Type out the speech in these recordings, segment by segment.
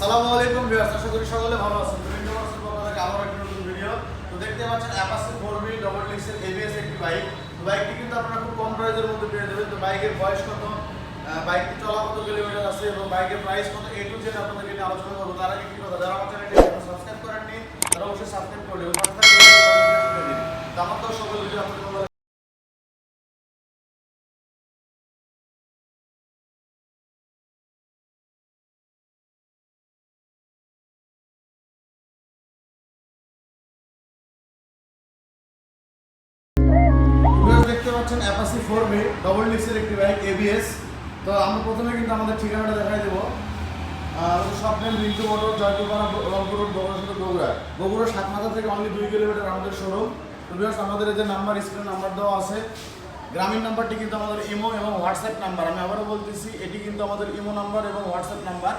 আসসালামু আলাইকুম ভিউয়ার্স, আশা করি সকলে ভালো আছেন। বিভিন্ন বছর পর থেকে আবার একটা নতুন ভিডিও তো দেখতে পাচ্ছেন অ্যাপাসি ফোর বি ডবল ডিক্সের এবিএস একটি বাইক তো বাইকটি কিন্তু আপনারা খুব কম প্রাইসের মধ্যে পেয়ে যাবেন। তো বাইকের বয়স কত? বাইকটি চলা কত কিলোমিটার আছে এবং বাইকের প্রাইস কত? এ টু জেড আপনাদেরকে নিয়ে আলোচনা করব। তার আগে কি কথা, যারা আমার চ্যানেলটি সাবস্ক্রাইব করেননি, তারা অবশ্যই সাবস্ক্রাইব করে দেবেন আমার তো সকল ভিডিও আপনাদের ফোর বি ডবল ডিক্সের একটি বাইক এবিএস তো আমরা প্রথমে কিন্তু আমাদের ঠিকানাটা দেখাই দেবো। স্বপ্নের রিন্টু মোটর জয়পুরপাড়া রংপুর রোড বগুড়া শুধু বগুড়া বগুড়া সাতমাথা থেকে অনলি দুই কিলোমিটার আমাদের শোরুম ভিউয়ার্স আমাদের যে নাম্বার স্ক্রিন নাম্বার দেওয়া আছে। গ্রামীণ নাম্বারটি কিন্তু আমাদের ইমো এবং হোয়াটসঅ্যাপ নাম্বার আমি আবারও বলতেছি, এটি কিন্তু আমাদের ইমো নাম্বার এবং হোয়াটসঅ্যাপ নাম্বার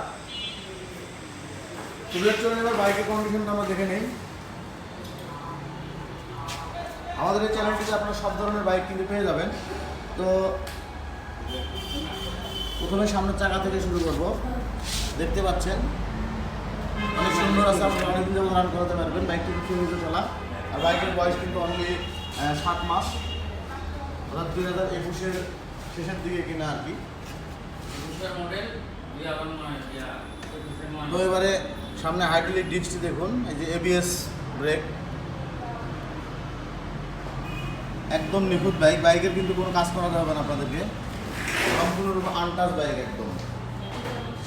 ভিউয়ার্স চলুন এবার বাইকের কন্ডিশনটা আমরা দেখে নেই। আমাদের এই চ্যানেলটিতে আপনারা সব ধরনের বাইক কিন্তু পেয়ে যাবেন। তো প্রথমে সামনের চাকা থেকে শুরু করব। দেখতে পাচ্ছেন? অনেক সুন্দর আছে আপনি অনেকদিন যেমন রান করাতে পারবেন। বাইকটি খুব সুন্দর চলা। আর বাইকের বয়স কিন্তু অনলি সাত মাস। অর্থাৎ দুই হাজার একুশের শেষের দিকে কিনা আর কি। তো এবারে সামনে হাইড্রোলিক ডিস্কটি দেখুন। এই যে এবিএস ব্রেক একদম নিখুঁত বাইক বাইকের কিন্তু কোনো কাজ করাতে হবে না আপনাদেরকে। সম্পূর্ণরূপে আনটাচ বাইক একদম।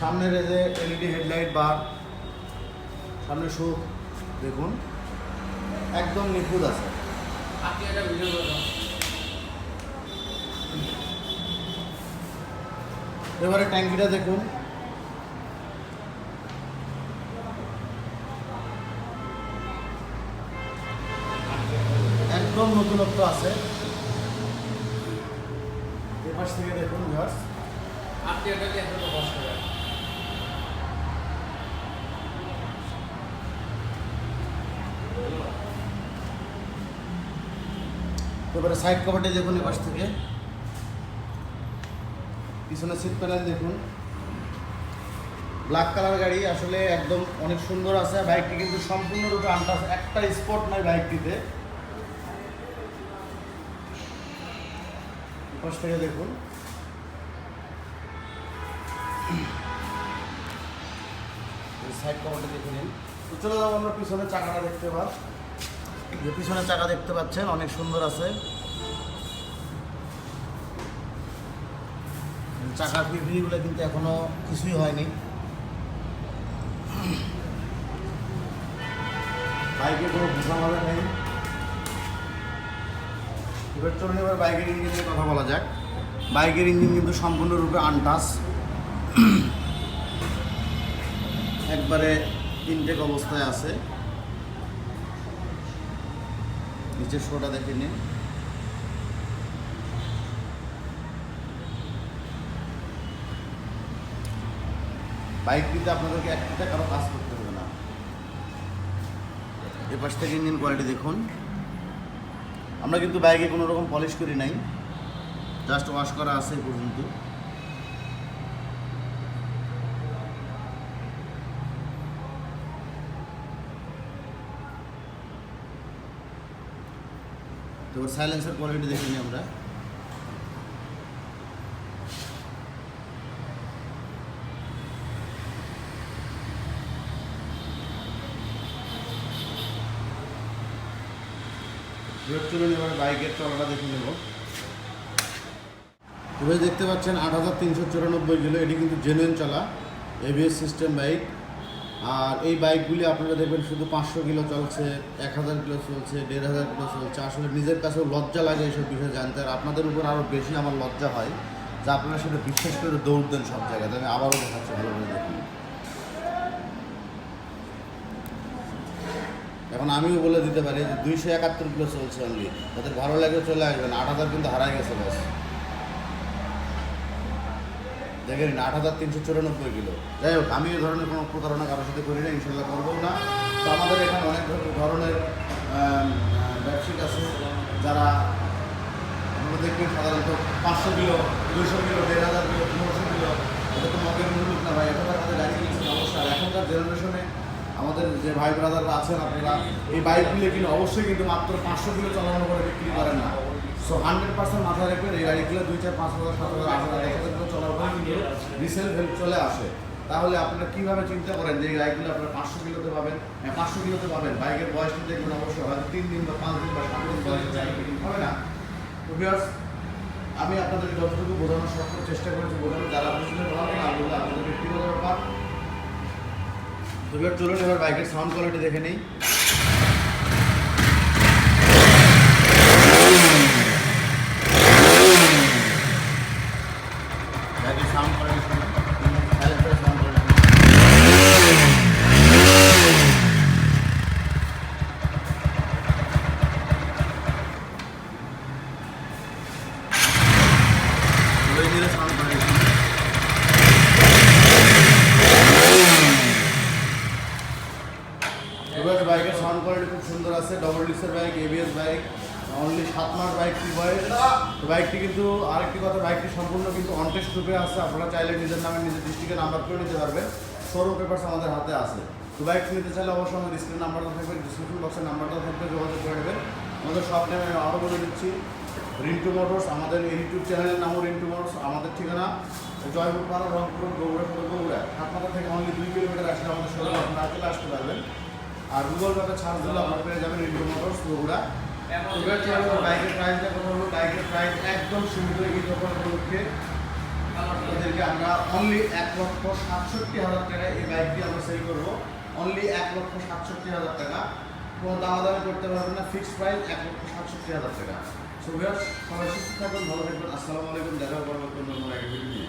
সামনের যে এলইডি হেডলাইট বার সামনে সুখ দেখুন একদম নিখুঁত আছে। এবারে ট্যাঙ্কিটা দেখুন। একদম নতুনত্ব আছে। এপাশ থেকে দেখুন ভিউয়ার্স আপনি এটা দিয়ে এখন বস করেন এবারে সাইড কভারটি দেখুন এপাশ থেকে। পিছনে সিট প্যানেল দেখুন। ব্ল্যাক কালার গাড়ি আসলে একদম অনেক সুন্দর আছে। বাইকটি কিন্তু সম্পূর্ণরূপে আনটাস একটা স্পট নাই বাইকটিতে এপাশ থেকে দেখুন সাইড কভারটা দেখে নিন। তো চলে যাব আমরা পিছনের চাকাটা দেখতে পাব যে পিছনের চাকা দেখতে পাচ্ছেন, অনেক সুন্দর আছে। চাকার পিপিগুলো কিন্তু এখনও কিছুই হয়নি। বাইকে কোনো ভূষা মারা নেই। এবার চলুন এবার বাইকের ইঞ্জিন নিয়ে কথা বলা যাক। বাইকের ইঞ্জিন কিন্তু সম্পূর্ণরূপে আনটাস একবারে ইনটেক অবস্থায় আছে। নিচের শোটা দেখে নিন। বাইকটিতে আপনাদেরকে একটা কারও কাজ করতে হবে না। এ পাশ থেকে ইঞ্জিন কোয়ালিটি দেখুন। আমরা কিন্তু বাইকে কোনো রকম পলিশ করি নাই। জাস্ট ওয়াশ করা আছে পর্যন্ত। তো সাইলেন্সের কোয়ালিটি দেখিনি আমরা। এবার এবার বাইকের চলাটা দেখে নেব। এবার দেখতে পাচ্ছেন আট হাজার তিনশো চুরানব্বই কিলো, এটি কিন্তু জেনুইন চলা এবিএস সিস্টেম বাইক আর এই বাইকগুলি আপনারা দেখবেন শুধু পাঁচশো কিলো চলছে, এক হাজার কিলো চলছে, দেড় হাজার কিলো চলছে। আসলে নিজের কাছেও লজ্জা লাগে এইসব বিষয়ে জানতে, আর আপনাদের উপর আরও বেশি আমার লজ্জা হয়, যে আপনারা সেটা বিশ্বাস করে দৌড় দেন সব জায়গায়। আমি আবারও দেখাচ্ছি, ভালো করে দেখুন। এখন আমিও বলে দিতে পারি যে দুইশো একাত্তর কিলো চলছে অনলি তাদের ভালো লাগে চলে আসবেন আট হাজার কিন্তু হারাই গেছে বাস। নিন আট হাজার তিনশো চুরানব্বই কিলো। যাই হোক, আমি এই ধরনের কোনো প্রতারণা কারোর সাথে করি না, ইনশাল্লাহ করব না। তো আমাদের এখানে অনেক ধর- ধরনের ব্যবসায়িক আছে যারা আমরা দেখবেন সাধারণত পাঁচশো কিলো দুশো কিলো, দেড় হাজার কিলো, পনেরোশো কিলো। এটা তো মগের মূল্য না ভাই তো আমাদের গাড়ি অবশ্যই আর এখনকার জেনারেশনে আমাদের যে ভাই ব্রাদাররা আছেন আপনারা এই বাইকগুলো কিন্তু অবশ্যই কিন্তু মাত্র পাঁচশো কিলো চালানো করে বিক্রি করেন না। সো হান্ড্রেড পার্সেন্ট মাথায় রাখবেন এই গাড়িগুলো দুই চার পাঁচ হাজার সাত হাজার আট হাজার দশ হাজার চলার পরে কিন্তু রিসেল ভ্যালু চলে আসে। তাহলে আপনারা কীভাবে চিন্তা করেন যে এই গাড়িগুলো আপনারা পাঁচশো কিলোতে পাবেন? হ্যাঁ পাঁচশো কিলোতে পাবেন। বাইকের বয়সটি দেখবেন অবশ্যই হয়তো তিন দিন বা পাঁচ দিন বা সাত দিন বয়সে হবে না। তো viewers, আমি আপনাদেরকে যতটুকু বোঝানোর সক্ষম চেষ্টা করেছি বোঝানো যারা বুঝতে পারবেন না আপনাদের ব্যক্তিগত ব্যাপার। তো এবার চলুন এবার বাইকের সাউন্ড কোয়ালিটি দেখে নিই বাইকের সাউন্ড কোয়ালিটি সাউন্ড কোয়ালিটি ধীরে ধীরে সাউন্ড কোয়ালিটি এবার কোয়ালিটি খুব সুন্দর আছে ডবল ডিসের বাইক এবিএস বাইক অনলি সাত মাস বাইকটি বয়স তো বাইকটি কিন্তু আরেকটি কথা বাইকটি সম্পূর্ণ কিন্তু অনটেস্ট রূপে আছে, আপনারা চাইলে নিজের নামে নিজের ডিস্ট্রিক্টে নাম্বার করে নিতে পারবেন। শোরুম পেপার্স আমাদের হাতে আছে। তো বাইক নিতে চাইলে অবশ্যই আমাদের স্ক্রিন নাম্বারটা থাকবে ডিসক্রিপশন বক্সের নাম্বারটা থাকবে, যোগাযোগ করে নেবেন। আমাদের সব নেমে আরও বলে দিচ্ছি, রিন্টু মোটরস, আমাদের ইউটিউব চ্যানেলের নামও রিন্টু মোটরস, আমাদের ঠিকানা জয়পুর পাড়া রংপুর, গৌড়া, সদর গৌড়া। থেকে অনলি দুই কিলোমিটার আসলে আমাদের শোরুম আপনারা আসতে পারবেন। আর গুগল ম্যাপে ছাড় দিলে আপনারা পেয়ে যাবেন রিন্টু মোটরস বগুড়া বাইকের প্রাইসটা কথা হলো বাইকের প্রাইস একদম এই তখন উপলক্ষে ওদেরকে আমরা অনলি এক লক্ষ সাতষট্টি হাজার এই বাইকটি আমরা সেল করব। অনলি এক লক্ষ সাতষট্টি হাজার টাকা। কোনো দামাদামি করতে পারবেন না ফিক্সড প্রাইস এক লক্ষ সাতষট্টি হাজার টাকা। সো সবাই সুস্থ থাকবেন ভালো থাকবেন। আসসালামু আলাইকুম, দেখা হবে কোনো এক ভিডিও নিয়ে।